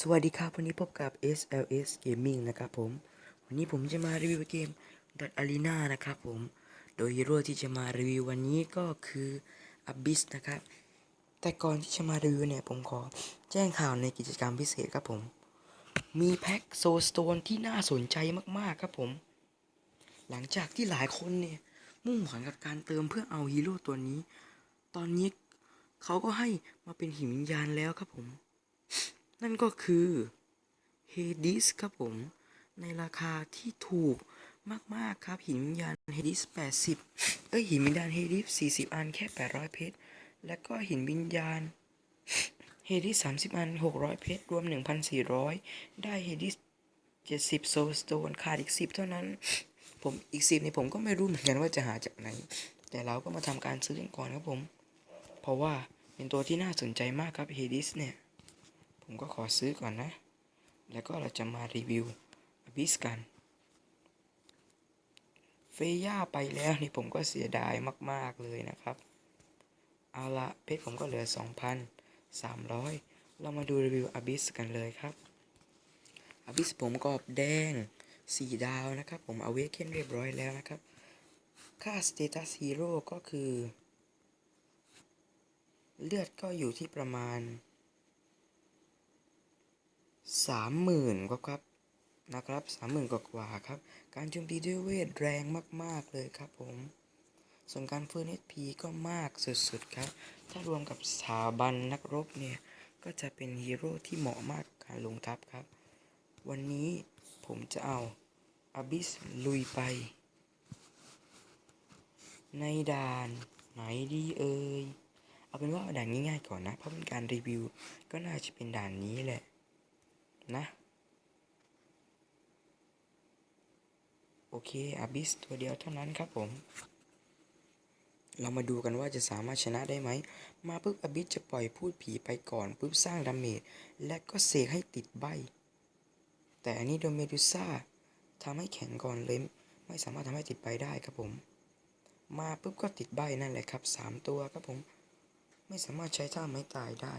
สวัสดีครับ วันนี้พบกับ SLS Gaming นะครับผม วันนี้ผมจะมารีวิวเกม Dot Arena นะครับผม โดยฮีโร่ที่จะมารีวิววันนี้ก็คือ Abyss นะครับ แต่ก่อนที่จะมารีวิวเนี่ย ผมขอแจ้งข่าวในกิจกรรมพิเศษครับผม มีแพ็คโซสโตนที่น่าสนใจมากๆครับผม หลังจากที่หลายคนเนี่ย มุ่งหวังกับการเติมเพื่อเอาฮีโร่ตัวนี้ ตอนนี้เขาก็ให้มาเป็นหินวิญญาณแล้วครับผม นั่นก็คือเฮดิสครับผม ในราคาที่ถูกมาก ๆ ครับ หินวิญญาณเฮดิส 80 เอ้ย หินวิญญาณเฮดิส 40 อันแค่ 800 เพชร แล้วก็หินวิญญาณเฮดิส 30 อัน 600 เพชร รวม 1,400 ได้เฮดิส 70 โซลสโตนขาดอีก 10 เท่านั้น ผมอีก 10 นี่ผมก็ไม่รู้เหมือนกันว่าจะหาจากไหน แต่เราก็มาทำการซื้อกันก่อนครับผม เพราะว่าเป็นตัวที่น่าสนใจมากครับเฮดิสเนี่ย ผมก็ขอซื้อก่อนนะ แล้วก็เราจะมารีวิวอบิสกัน เฟย่าไปแล้วนี่ผมก็เสียดายมาก ๆ เลยนะครับ เอาละเพชรผมก็เหลือ 2,300 เรามาดูรีวิวอบิสกันเลยครับอบิสผมกรอบแดง 4 ดาวนะครับ ผมเอาเวกเคนเรียบร้อยแล้วนะครับ ค่าสเตตัสฮีโร่ก็คือ เลือดก็อยู่ที่ประมาณ สามหมื่นกว่าครับนะครับสามหมื่นกว่าครับ การโจมตีด้วยเวทแรงมาก ๆ เลยครับผมส่วนการฟื้น HP ก็มากสุดๆครับ ถ้ารวมกับสถาบันนักรบเนี่ย ก็จะเป็นฮีโร่ที่เหมาะมากกับการลงทัพครับ วันนี้ผมจะเอาอาบิสลุยไป ในด่านไหนดีเอ่ย เอาเป็นว่าด่านง่ายๆก่อนนะ เพราะเป็นการรีวิว ก็น่าจะเป็นด่านนี้แหละ นะ โอเคอาบิสตัวเดียวเท่านั้นครับผม เรามาดูกันว่าจะสามารถชนะได้ไหม มาปุ๊บอาบิสจะปล่อยพูดผีไปก่อนปุ๊บสร้างดาเมจและก็เสกให้ติดใบ แต่อันนี้โดเมดูซ่าทำให้แข็งก่อนเลยไม่สามารถทำให้ติดใบได้ครับผม มาปุ๊บก็ติดใบนั่นแหละครับสามตัวครับผม ไม่สามารถใช้ท่าไม้ตายได้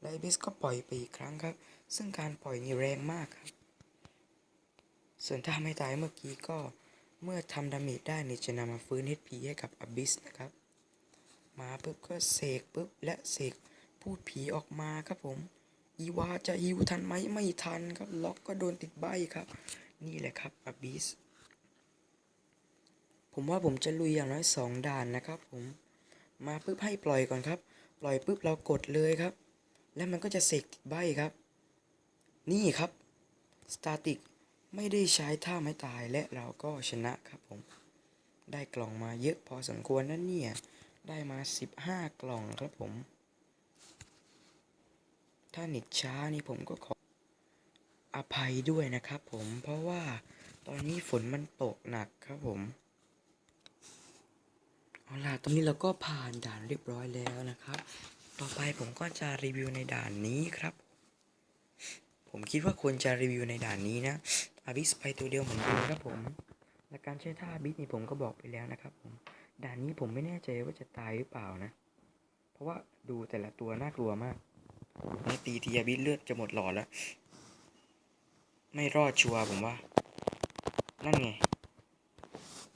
แลบิสก็ปล่อยไปอีกครั้งครับ ซึ่งการปล่อยนี่แรงมากครับ ส่วนถ้าไม่ตายเมื่อกี้ก็เมื่อทำดาเมจได้นี่จะนำมาฟื้น HP ให้กับอบิสนะครับ มาปุ๊บก็เสกปุ๊บและเสกพูดผีออกมาครับผมอีวาจะฮิวทันไหมไม่ทันครับ ล็อกก็โดนติดใบครับ นี่แหละครับอบิสผมว่าผมจะลุยอย่างน้อยสองด่านนะครับผมมาปุ๊บให้ปล่อยก่อนครับ ปล่อยปุ๊บเรากดเลยครับ แล้วมันก็จะเสกติดใบครับ นี่ครับสตาติกไม่ได้ใช้ท่าไม้ตายและเราก็ชนะครับผม ได้กล่องมาเยอะพอสมควรนะเนี่ย ได้มา 15 กล่องครับผม ถ้าเน็ตช้านี่ผมก็ขออภัยด้วยนะครับผมเพราะว่าตอนนี้ฝนมันตกหนักครับผมเอาล่ะตอนนี้เราก็ผ่านด่านเรียบร้อยแล้วนะครับ ต่อไปผมก็จะรีวิวในด่านนี้ครับ ผมคิดว่าควรจะรีวิวในด่านนี้นะอาบิสไปตัวเดียวเหมือนเดิมครับผม และการใช้ท่าบิสนี่ผมก็บอกไปแล้วนะครับผม ด่านนี้ผมไม่แน่ใจว่าจะตายหรือเปล่านะ เพราะว่าดูแต่ละตัวน่ากลัวมากมตีทีอาบิสเลือดจะหมดหลอดแล้ว ไม่รอดชัวร์ผมว่า นั่นไง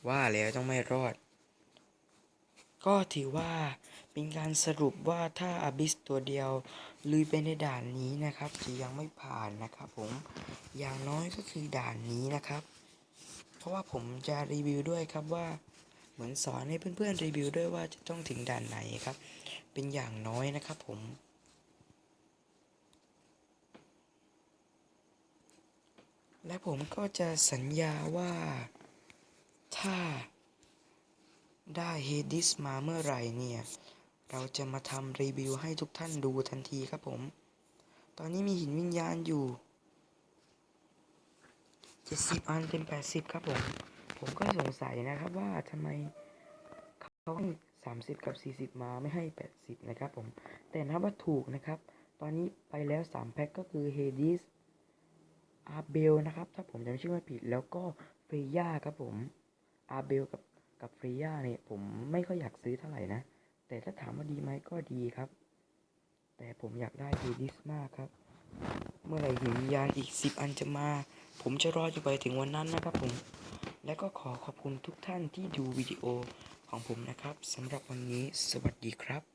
ว่าแล้วต้องไม่รอด ก็ถือว่า เป็นการสรุปว่าถ้าอาบิสตัวเดียวลุยไปในด่านนี้นะครับจะยังไม่ผ่านนะครับผมอย่างน้อยก็คือด่านนี้นะครับ เพราะว่าผมจะรีวิวด้วยครับว่า เหมือนสอนให้เพื่อนๆรีวิวด้วยว่าจะต้องถึงด่านไหนครับ เป็นอย่างน้อยนะครับผมและผมก็จะสัญญาว่าถ้าได้เฮดิสมาเมื่อไหร่เนี่ย เราจะมาทำรีวิวให้ทุกท่านดูทันทีครับผม ตอนนี้มีหินวิญญาณอยู่70อันเป็น80ครับผม ผมก็สงสัยนะครับว่าทำไมเขาให้30กับ40มาไม่ให้80นะครับผม แต่นับว่าถูกนะครับ ตอนนี้ไปแล้ว3แพ็คก็คือเฮดิสอาเบลนะครับ ถ้าผมจำชื่อไม่ผิดแล้วก็เฟย่าครับผมอาเบลกับกับเฟย่าเนี่ยผมไม่ค่อยอยากซื้อเท่าไหร่นะ แต่ถ้าถามว่าดีไหมก็ดีครับ แต่ผมอยากได้เฮดิสมากครับ เมื่อไหร่หินยานอีกสิบอันจะมา ผมจะรออยู่ไปถึงวันนั้นนะครับผม และก็ขอขอบคุณทุกท่านที่ดูวิดีโอของผมนะครับสำหรับวันนี้สวัสดีครับ